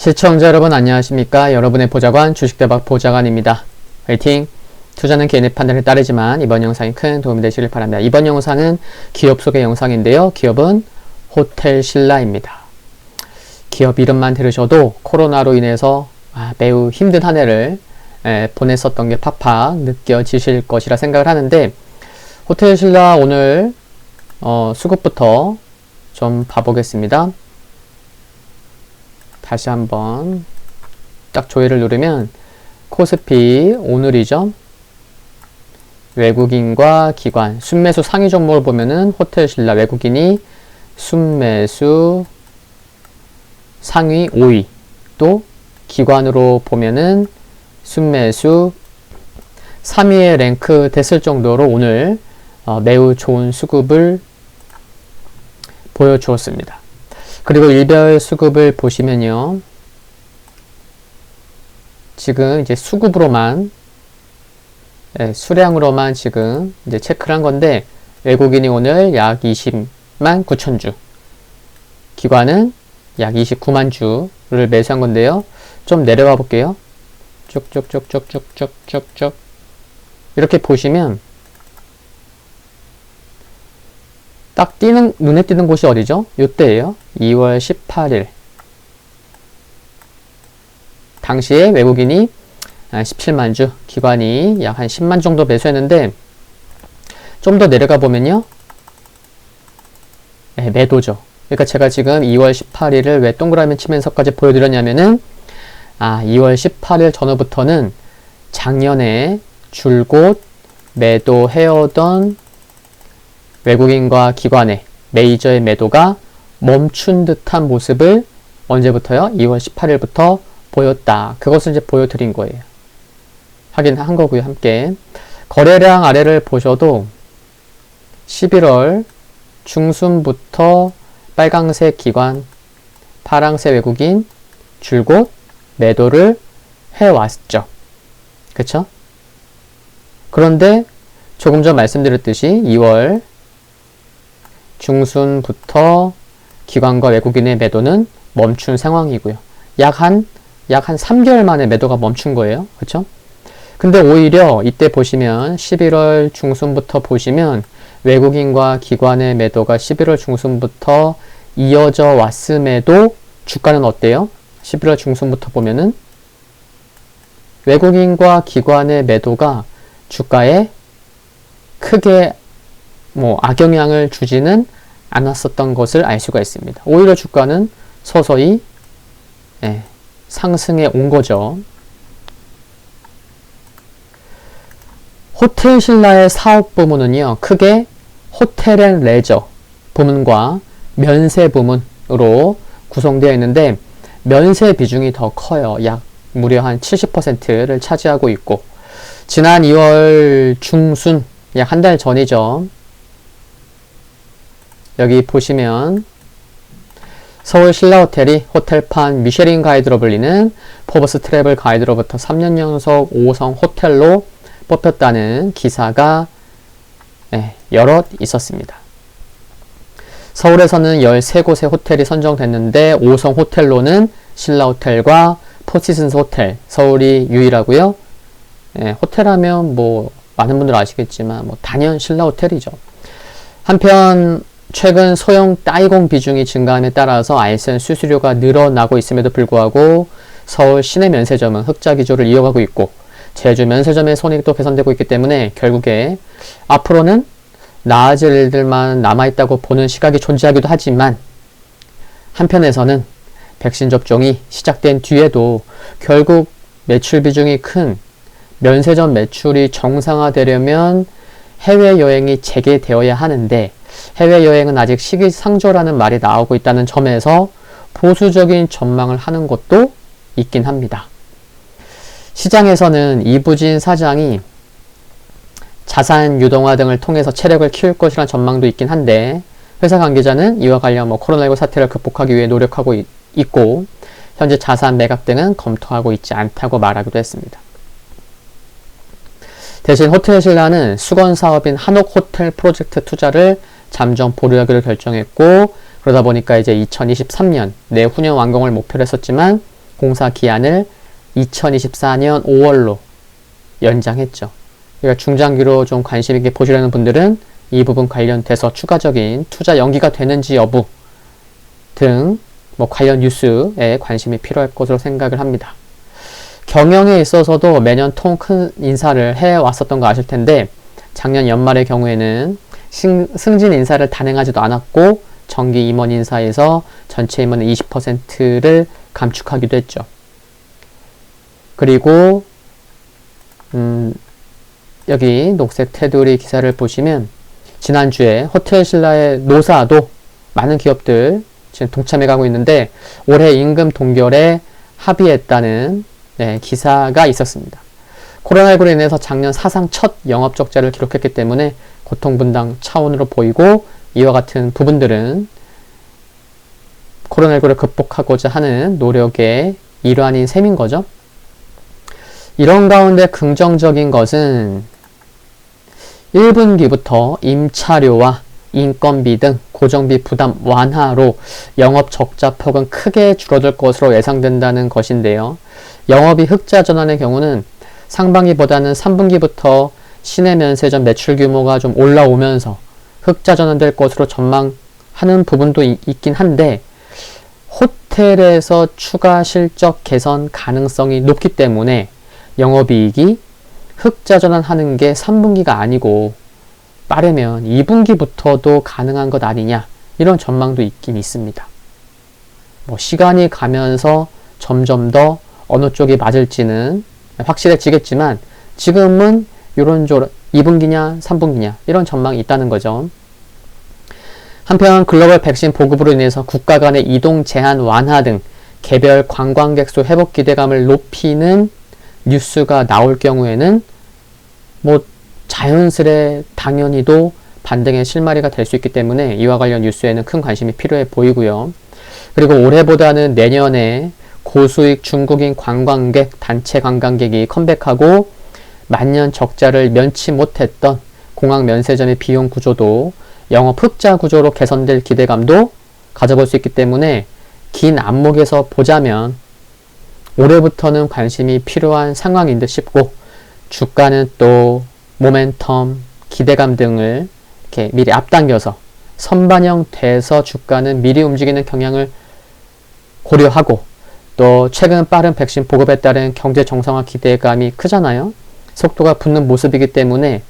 시청자 여러분 안녕하십니까? 여러분의 보좌관 주식대박 보좌관입니다. 화이팅! 투자는 개인의 판단에 따르지만 이번 영상이 큰 도움이 되시길 바랍니다. 이번 영상은 기업 소개 영상인데요. 기업은 호텔 신라입니다. 기업 이름만 들으셔도 코로나로 인해서 아, 매우 힘든 한 해를 에, 보냈었던 게 팍팍 느껴지실 것이라 생각을 하는데 호텔 신라 오늘 어, 수급부터 좀 봐보겠습니다. 다시 한번 딱 조회를 누르면 코스피 오늘이죠. 외국인과 기관 순매수 상위 종목을 보면은 호텔 신라 외국인이 순매수 상위 5위 또 기관으로 보면은 순매수 3위에 랭크 됐을 정도로 오늘 어, 매우 좋은 수급을 보여주었습니다. 그리고 일별 수급을 보시면요. 지금 이제 수급으로만 네, 수량으로만 지금 이제 체크를 한 건데 외국인이 오늘 약 20만 9천 주 기관은 약 29만 주를 매수한 건데요. 좀 내려가 볼게요. 쭉쭉쭉쭉쭉쭉쭉쭉 이렇게 보시면 딱 띄는 눈에 띄는 곳이 어디죠? 요때예요. 2월 18일. 당시에 외국인이 17만 주, 기관이 약 한 10만 정도 매수했는데 좀 더 내려가 보면요. 네, 매도죠. 그러니까 제가 지금 2월 18일을 왜 동그라미 치면서까지 보여드렸냐면은 아, 2월 18일 전후부터는 작년에 줄곧 매도해오던 외국인과 기관의 메이저의 매도가 멈춘 듯한 모습을 언제부터요? 2월 18일부터 보였다. 그것을 이제 보여드린 거예요. 확인한 거고요. 함께. 거래량 아래를 보셔도 11월 중순부터 빨강색 기관, 파랑색 외국인 줄곧 매도를 해왔죠. 그쵸? 그런데 조금 전 말씀드렸듯이 2월 중순부터 기관과 외국인의 매도는 멈춘 상황이고요. 약 한, 약 한 3개월 만에 매도가 멈춘 거예요. 그쵸? 근데 오히려 이때 보시면 11월 중순부터 보시면 외국인과 기관의 매도가 11월 중순부터 이어져 왔음에도 주가는 어때요? 11월 중순부터 보면은 외국인과 기관의 매도가 주가에 크게 뭐 악영향을 주지는 않았었던 것을 알 수가 있습니다. 오히려 주가는 서서히 예, 상승해 온 거죠. 호텔 신라의 사업 부문은요, 크게 호텔 앤 레저 부문과 면세 부문으로 구성되어 있는데, 면세 비중이 더 커요. 약 무려 한 70%를 차지하고 있고, 지난 2월 중순, 약 한 달 전이죠. 여기 보시면 서울 신라호텔이 호텔판 미쉐린 가이드로 불리는 포브스 트래블 가이드로부터 3년 연속 5성 호텔로 뽑혔다는 기사가 네, 여럿 있었습니다. 서울에서는 13곳의 호텔이 선정됐는데 5성 호텔로는 신라호텔과 포시즌스 호텔, 서울이 유일하고요. 네, 호텔하면 뭐 많은 분들 아시겠지만 뭐 단연 신라호텔이죠. 한편 최근 소형 따이공 비중이 증가함에 따라서 알선 수수료가 늘어나고 있음에도 불구하고 서울 시내 면세점은 흑자 기조를 이어가고 있고 제주 면세점의 손익도 개선되고 있기 때문에 결국에 앞으로는 나아질 일들만 남아있다고 보는 시각이 존재하기도 하지만 한편에서는 백신 접종이 시작된 뒤에도 결국 매출 비중이 큰 면세점 매출이 정상화되려면 해외여행이 재개되어야 하는데 해외여행은 아직 시기상조라는 말이 나오고 있다는 점에서 보수적인 전망을 하는 것도 있긴 합니다. 시장에서는 이부진 사장이 자산 유동화 등을 통해서 체력을 키울 것이라는 전망도 있긴 한데 회사 관계자는 이와 관련 뭐 코로나19 사태를 극복하기 위해 노력하고 있, 있고 현재 자산 매각 등은 검토하고 있지 않다고 말하기도 했습니다. 대신 호텔 신라는 수건 사업인 한옥 호텔 프로젝트 투자를 잠정 보류하기로 결정했고 그러다 보니까 이제 2023년 내후년 완공을 목표로 했었지만 공사 기한을 2024년 5월로 연장했죠. 그러니까 중장기로 좀 관심 있게 보시려는 분들은 이 부분 관련돼서 추가적인 투자 연기가 되는지 여부 등 뭐 관련 뉴스에 관심이 필요할 것으로 생각을 합니다. 경영에 있어서도 매년 통 큰 인사를 해 왔었던 거 아실 텐데 작년 연말의 경우에는 신, 승진 인사를 단행하지도 않았고 정기 임원 인사에서 전체 임원의 20%를 감축하기도 했죠. 그리고 음, 여기 녹색 테두리 기사를 보시면 지난주에 호텔 신라의 노사도 많은 기업들 지금 동참해 가고 있는데 올해 임금 동결에 합의했다는 네, 기사가 있었습니다. 코로나19로 인해서 작년 사상 첫 영업 적자를 기록했기 때문에 고통분담 차원으로 보이고 이와 같은 부분들은 코로나19를 극복하고자 하는 노력의 일환인 셈인 거죠. 이런 가운데 긍정적인 것은 1분기부터 임차료와 인건비 등 고정비 부담 완화로 영업 적자 폭은 크게 줄어들 것으로 예상된다는 것인데요. 영업이 흑자 전환의 경우는 상반기보다는 3분기부터 시내 면세점 매출 규모가 좀 올라오면서 흑자 전환될 것으로 전망하는 부분도 이, 있긴 한데 호텔에서 추가 실적 개선 가능성이 높기 때문에 영업이익이 흑자 전환하는 게 3분기가 아니고 빠르면 2분기부터도 가능한 것 아니냐 이런 전망도 있긴 있습니다. 뭐 시간이 가면서 점점 더 어느 쪽이 맞을지는 확실해지겠지만 지금은 이런저런 2분기냐 3분기냐 이런 전망이 있다는 거죠. 한편 글로벌 백신 보급으로 인해서 국가 간의 이동 제한 완화 등 개별 관광객 수 회복 기대감을 높이는 뉴스가 나올 경우에는 뭐 자연스레 당연히도 반등의 실마리가 될 수 있기 때문에 이와 관련 뉴스에는 큰 관심이 필요해 보이고요. 그리고 올해보다는 내년에 고수익 중국인 관광객, 단체 관광객이 컴백하고 만년 적자를 면치 못했던 공항 면세점의 비용 구조도 영업 흑자 구조로 개선될 기대감도 가져볼 수 있기 때문에 긴 안목에서 보자면 올해부터는 관심이 필요한 상황인 듯 싶고 주가는 또 모멘텀, 기대감 등을 이렇게 미리 앞당겨서 선반영 돼서 주가는 미리 움직이는 경향을 고려하고 또 최근 빠른 백신 보급에 따른 경제 정상화 기대감이 크잖아요. 속도가 붙는 모습이기 때문에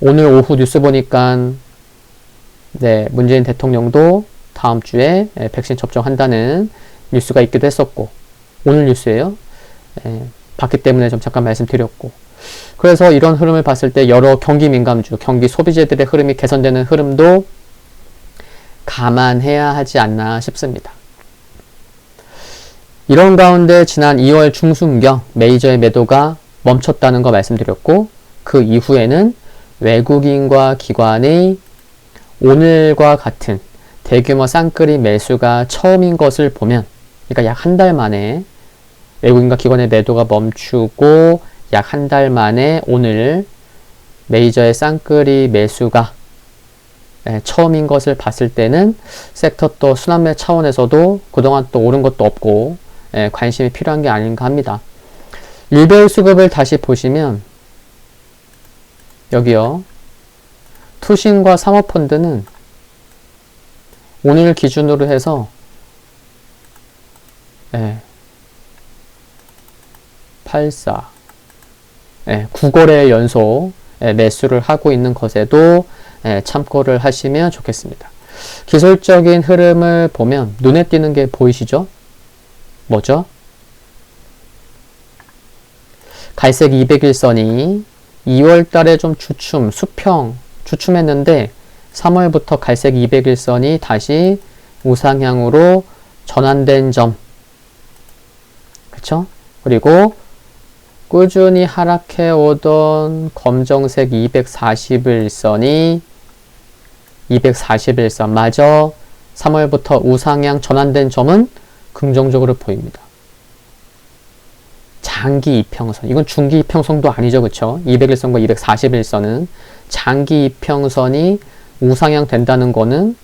오늘 오후 뉴스 보니까 네, 문재인 대통령도 다음 주에 백신 접종한다는 뉴스가 있기도 했었고 오늘 뉴스예요. 예, 봤기 때문에 좀 잠깐 말씀드렸고 그래서 이런 흐름을 봤을 때 여러 경기 민감주, 경기 소비재들의 흐름이 개선되는 흐름도 감안해야 하지 않나 싶습니다. 이런 가운데 지난 2월 중순경 메이저의 매도가 멈췄다는 거 말씀드렸고 그 이후에는 외국인과 기관의 오늘과 같은 대규모 쌍끌이 매수가 처음인 것을 보면 그러니까 약 한 달 만에 외국인과 기관의 매도가 멈추고 약 한 달 만에 오늘 메이저의 쌍끌이 매수가 예, 처음인 것을 봤을 때는 섹터 또 순환매 차원에서도 그동안 또 오른 것도 없고 예, 관심이 필요한 게 아닌가 합니다. 일별 수급을 다시 보시면 여기요. 투신과 사모펀드는 오늘 기준으로 해서 예, 84 예, 9거래 연속 예, 매수를 하고 있는 것에도 예, 참고를 하시면 좋겠습니다. 기술적인 흐름을 보면 눈에 띄는 게 보이시죠? 뭐죠? 갈색 201선이 2월 달에 좀 주춤, 수평, 주춤했는데 3월부터 갈색 201선이 다시 우상향으로 전환된 점. 그쵸? 그리고 꾸준히 하락해 오던 검정색 241선이 241선 마저 3월부터 우상향 전환된 점은 긍정적으로 보입니다. 장기 이평선. 이건 중기 이평선도 아니죠. 그쵸? 201선과 241선은 장기 이평선이 우상향 된다는 거는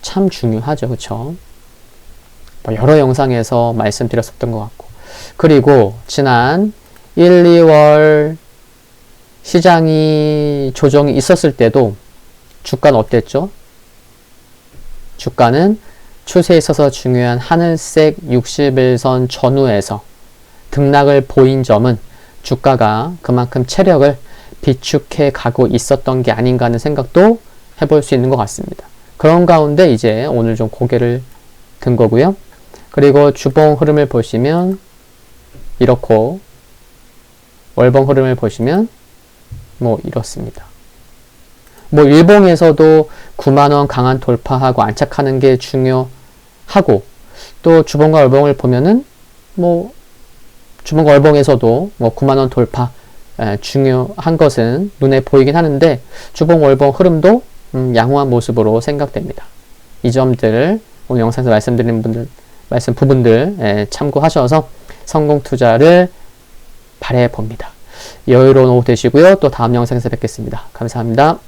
참 중요하죠. 그쵸? 뭐 여러 영상에서 말씀드렸었던 것 같고. 그리고 지난 1, 2월 시장이 조정이 있었을 때도 주가는 어땠죠? 주가는 추세에 있어서 중요한 하늘색 60일선 전후에서 등락을 보인 점은 주가가 그만큼 체력을 비축해 가고 있었던 게 아닌가 하는 생각도 해볼 수 있는 것 같습니다. 그런 가운데 이제 오늘 좀 고개를 든 거고요. 그리고 주봉 흐름을 보시면 이렇고 월봉 흐름을 보시면 뭐 이렇습니다. 뭐 일봉에서도 9만원 강한 돌파하고 안착하는 게 중요하고 또 주봉과 월봉을 보면은 뭐 주봉과 월봉에서도 뭐 9만원 돌파 에, 중요한 것은 눈에 보이긴 하는데 주봉 월봉 흐름도 음, 양호한 모습으로 생각됩니다. 이 점들을 오늘 영상에서 말씀드린 분들 말씀 부분들 에, 참고하셔서 성공 투자를 바래 봅니다. 여유로운 오후 되시고요. 또 다음 영상에서 뵙겠습니다. 감사합니다.